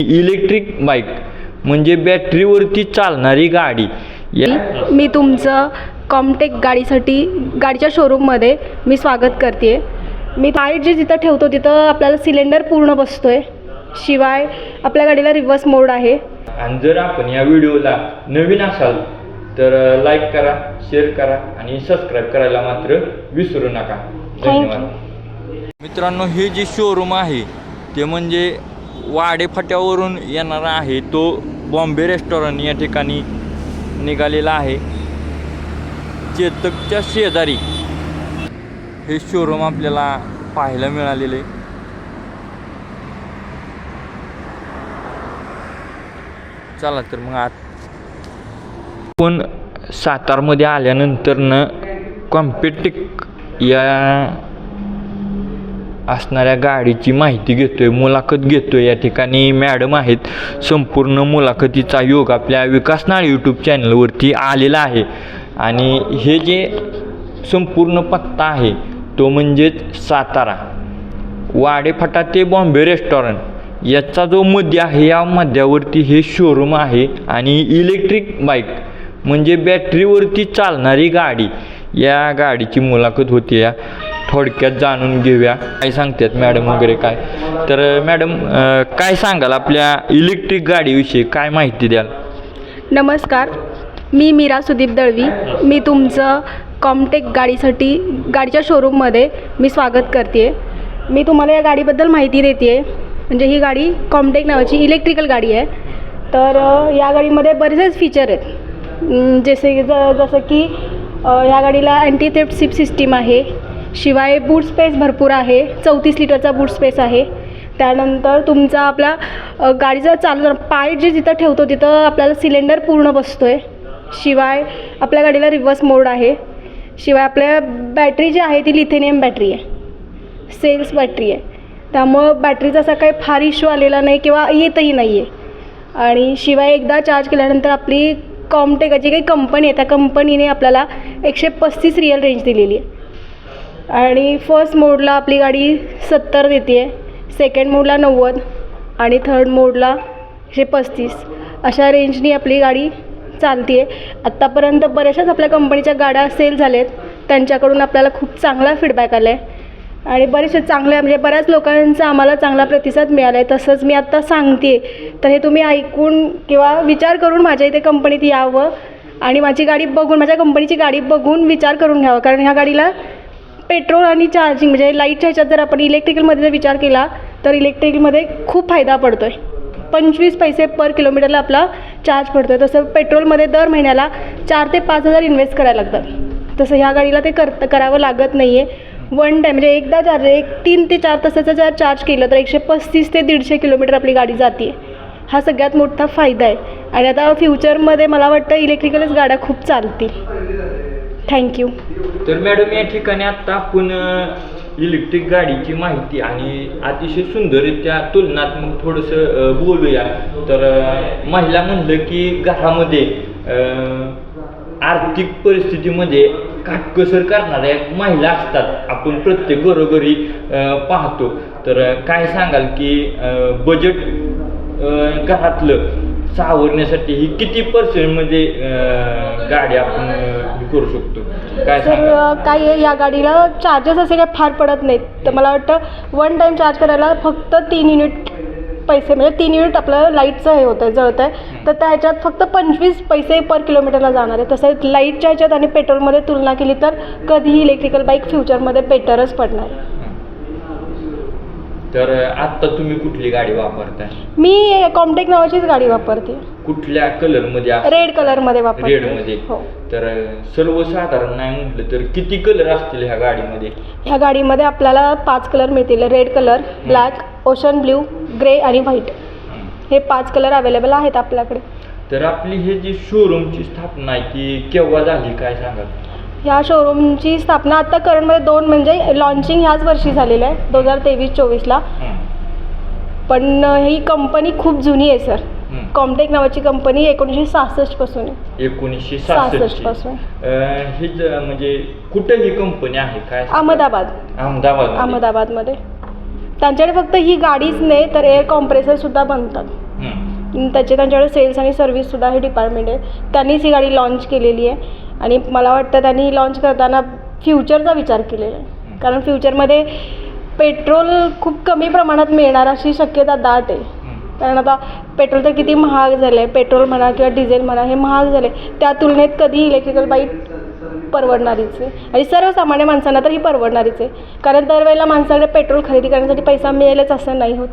Electric bike म्हणजे बॅटरीवरती चालणारी गाडी. या मी तुमचं कॉमटेक गाडीसाठी गाडीच्या शोरूममध्ये मी स्वागत करते मी लाइट जे जिथं ठेवतो तिथं आपल्याला सिलेंडर पूर्ण बसतो आहे शिवाय आपल्या गाडीला रिव्हर्स मोड आहे. आणि जर आपण या व्हिडिओला नवीन असाल तर लाईक करा शेअर करा आणि सबस्क्राईब करायला मात्र विसरू नका. धन्यवाद. मित्रांनो हे जे शोरूम आहे ते म्हणजे वाडेफाट्यावरून येणारा आहे तो बॉम्बे रेस्टॉरंट या ठिकाणी निघालेला आहे. चेतकच्या शेजारी. हे शोरूम आपल्याला पाहायला मिळालेलं आहे. चला तर मग आत. पण सातारमध्ये आल्यानंतरनं कॉम्पिटिक या असणाऱ्या गाडीची माहिती घेतोय मुलाखत घेतोय. या ठिकाणी मॅडम आहेत. संपूर्ण मुलाखतीचा योग आपल्या विकासनाळ यूट्यूब चॅनलवरती आलेला आहे. आणि हे जे संपूर्ण पत्ता आहे तो म्हणजेच सातारा. वाडेफाटा ते बॉम्बे रेस्टॉरंट याचा जो मध्य आहे या मध्यावरती हे शोरूम आहे आणि इलेक्ट्रिक बाईक म्हणजे बॅटरीवरती चालणारी गाडी. या गाडीची मुलाखत होती या. थोडक्यात जाणून घेऊया. काय सांगतात मॅडम वगैरे काय? तर मॅडम काय सांगाल आपल्या इलेक्ट्रिक गाडीविषयी? काय माहिती द्याल? नमस्कार. मी मीरा सुदीप दळवी. मी तुमचं कॉमटेक गाडीसाठी गाडीच्या शोरूममध्ये मी स्वागत करते मी तुम्हाला या गाडीबद्दल माहिती देते आहे म्हणजे ही गाडी कॉमटेक नावाची इलेक्ट्रिकल गाडी आहे. तर या गाडीमध्ये बरेचसेच फीचर आहेत. जसे की ज जसं की ह्या गाडीला अँटी थेफ्ट सिप सिस्टीम आहे. शिवाय बूट स्पेस भरपूर आहे. चौतीस लिटरचा बूट स्पेस आहे. त्यानंतर तुमचा आपला गाडीचा चालू पाय जे जिथं ठेवतो तिथं आपल्याला सिलेंडर पूर्ण बसतो आहे शिवाय आपल्या गाडीला रिव्हर्स मोड आहे. शिवाय आपल्या बॅटरी जी आहे ती लिथेनियम बॅटरी आहे. सेल्स बॅटरी आहे. त्यामुळं बॅटरीचा असा काही फार इश्यू आलेला नाही किंवा येतही नाही आहे आणि शिवाय एकदा चार्ज केल्यानंतर आपली कॉमटेकाची काही कंपनी आहे त्या कंपनीने आपल्याला एकशे पस्तीस रिअल रेंज दिलेली आहे. आणि फर्स्ट मोडला आपली गाडी सत्तर देते आहे सेकंड मोडला नव्वद आणि थर्ड मोडला एकशे पस्तीस. अशा रेंजनी आपली गाडी चालते आहे आत्तापर्यंत बऱ्याचशाच आपल्या कंपनीच्या गाड्या सेल झाल्या आहेत त्यांच्याकडून आपल्याला खूप चांगला फीडबॅक आला आहे आणि बरेचसे चांगल्या म्हणजे बऱ्याच लोकांचा आम्हाला चांगला प्रतिसाद मिळाला आहे तसंच मी आत्ता सांगते तर हे तुम्ही ऐकून किंवा विचार करून माझ्या इथे कंपनीत यावं. आणि माझी गाडी बघून माझ्या कंपनीची गाडी बघून विचार करून घ्यावा. कारण ह्या गाडीला पेट्रोल आणि चार्जिंग म्हणजे लाईटच्या ह्याच्यात जर आपण इलेक्ट्रिकलमध्ये जर विचार केला तर इलेक्ट्रिकलमध्ये खूप फायदा पडतो आहे पंचवीस पैसे पर किलोमीटरला आपला चार्ज पडतो आहे तसं पेट्रोलमध्ये दर महिन्याला चार ते पाच हजार इन्व्हेस्ट करायला लागतात. तसं ह्या गाडीला ते कर करावं लागत नाही आहे वन टाईम म्हणजे एकदा चार्ज एक तीन ते चार तासाचा जर चार्ज केलं तर एकशे पस्तीस ते दीडशे किलोमीटर आपली गाडी जाते. हा सगळ्यात मोठा फायदा आहे. आणि आता फ्युचरमध्ये मला वाटतं इलेक्ट्रिकलच गाड्या खूप चालतील. थँक्यू तर मॅडम या ठिकाणी आत्ता आपण इलेक्ट्रिक गाडीची माहिती आणि अतिशय सुंदररित्या तुलनात्मक थोडंसं बोलूया. तर महिला म्हणलं की घरामध्ये आर्थिक परिस्थितीमध्ये काटकसर करणाऱ्या महिला असतात. आपण प्रत्येक घरोघरी पाहतो. तर काय सांगाल की बजेट घरातलं सावरण्यासाठी ही किती पर्सेंटमध्ये अ, गाडी आपण अ, करू शकतो? काय तर काय आहे या गाडीला चार्जेस असे काही फार पडत नाहीत. तर मला वाटतं वन टाईम चार्ज करायला फक्त तीन युनिट पैसे म्हणजे तीन युनिट आपलं लाईटचं हे होतं जळतं आहे तर त्या ह्याच्यात फक्त पंचवीस पैसे पर किलोमीटरला जाणार आहे. तसं लाईटच्या ह्याच्यात आणि पेट्रोलमध्ये तुलना केली तर कधीही इलेक्ट्रिकल बाईक फ्युचरमध्ये बेटरच पडणार. आहे तर आत्ता तुम्ही कुठली गाडी वापरताय? मी कॉमटेक नावाचीच गाडी वापरते. कुठल्या कलरमध्ये रेड कलरमध्ये वापरते. रेडमध्ये हो. तर सर्वसाधारण नाही म्हटलं तर किती कलर असतील ह्या गाडीमध्ये? ह्या गाडीमध्ये आपल्याला पाच कलर मिळतील. Red colour black ocean blue grey आणि व्हाईट हे पाच कलर अवेलेबल आहेत आपल्याकडे. तर आपली हे जी शोरूमची स्थापना आहे ती केव्हा झाली काय सांगाल? ह्या शोरूमची स्थापना आता करंटमध्ये दोन म्हणजे लॉन्चिंग ह्याच वर्षी झालेलं आहे दोन हजार तेवीस चोवीसला. पण ही कंपनी खूप जुनी आहे सर. कॉमटेक नावाची कंपनी एकोणीसशे सहासष्टपासून आहे. एकोणीसशे सहासष्ट सहासष्टपासून. हे ज- म्हणजे कुठं ही कंपनी आहे? काय? अहमदाबाद अहमदाबाद. अहमदाबादमध्ये. त्यांच्याकडे फक्त ही गाडीच नाही तर एअर कॉम्प्रेसरसुद्धा बनतात. हं. त्याचे त्यांच्याकडे सेल्स आणि सर्व्हिससुद्धा हे डिपार्टमेंट आहे. त्यांनीच ही गाडी लॉन्च केलेली आहे. आणि मला वाटतं त्यांनी लॉन्च करताना फ्युचरचा विचार केलेला आहे. कारण फ्युचरमध्ये पेट्रोल खूप कमी प्रमाणात मिळणार अशी शक्यता दाट आहे. कारण आता पेट्रोल तर किती महाग झालं आहे पेट्रोल म्हणा किंवा डिझेल म्हणा हे महाग झाले त्या तुलनेत कधी इलेक्ट्रिकल बाईक परवडणारीच आहे. आणि सर्वसामान्य माणसांना तर ही परवडणारीच आहे. कारण दरवेळेला माणसाकडे पेट्रोल खरेदी करण्यासाठी पैसा मिळेलच असं नाही होत.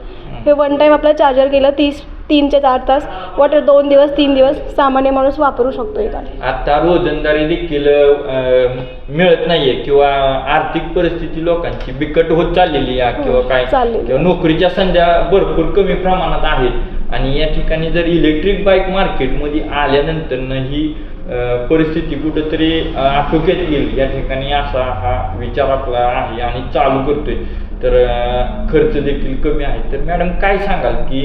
हे वन टाईम आपलं चार्जर गेलं तीस तीन ते चार तास वॉट दोन दिवस तीन दिवस सामान्य माणूस वापरू शकतो ही गाडी आता रोजंदारी देखील अं, मिळत नाहीये किंवा आर्थिक परिस्थिती लोकांची बिकट होत चाललेली आहे किंवा काय चाललेली. किंवा नोकरीच्या संध्या भरपूर कमी प्रमाणात आहेत. आणि या ठिकाणी जर इलेक्ट्रिक बाईक मार्केटमध्ये आल्यानंतर ही अं, परिस्थिती कुठंतरी अं, आटोक्यात येईल या ठिकाणी असा हा विचार आपला आहे आणि चालू करतोय. तर अं, खर्च देखील कमी आहे. तर मॅडम काय सांगाल की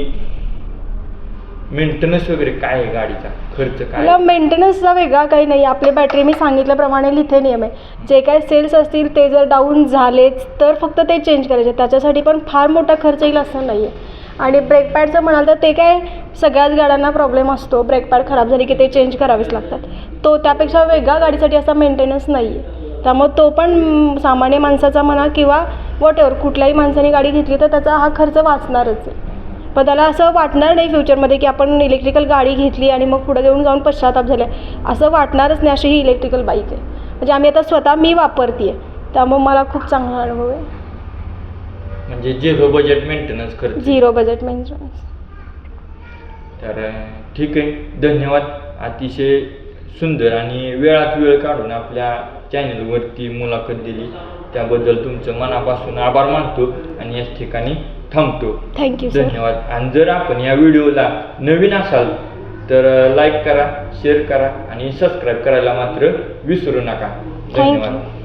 मेंटेनन्स वगैरे काय आहे गाडीचा? खर्च काय? मला मेंटेनन्सचा वेगळा काही नाही. आपली बॅटरी मी सांगितल्याप्रमाणे लिथेनियम आहे. जे काय सेल्स असतील ते जर डाऊन झालेच तर फक्त ते चेंज करायचे. त्याच्यासाठी पण फार मोठा खर्च येईल असं नाही आहे आणि ब्रेक पॅडचं म्हणाल तर ते काय सगळ्याच गाड्यांना प्रॉब्लेम असतो. ब्रेक पॅड खराब झाली की ते चेंज करावेच लागतात. तो त्यापेक्षा वेगळा गाडीसाठी असा मेंटेनन्स नाही आहे त्यामुळे तो पण म, सामान्य माणसाचा म्हणा किंवा वॉट एव्हर कुठल्याही माणसाने गाडी घेतली तर त्याचा हा खर्च वाचणारच आहे. पण त्याला असं वाटणार नाही फ्युचरमध्ये की आपण इलेक्ट्रिकल गाडी घेतली आणि मग पुढे घेऊन जाऊन पश्चाताप झाला असं वाटणारच नाही अशी ही इलेक्ट्रिकल बाईक आहे. म्हणजे आम्ही आता स्वतः मी वापरते आहे त्यामुळे मला खूप चांगला अनुभव आहे. म्हणजे झिरो बजेट मेंटेनन्स खर्च झिरो बजेट मेंटेनन्स तर ठीक आहे. धन्यवाद. अतिशय सुंदर आणि वेळात वेळ काढून आपल्या चॅनलवरती मुलाखत दिली. त्याबद्दल तुमचं मनापासून आभार मानतो आणि याच ठिकाणी थांबतो. थँक्यू सर धन्यवाद. आणि जर आपण या व्हिडिओला नवीन असाल तर लाईक करा शेअर करा आणि सबस्क्राईब करायला मात्र विसरू नका. धन्यवाद.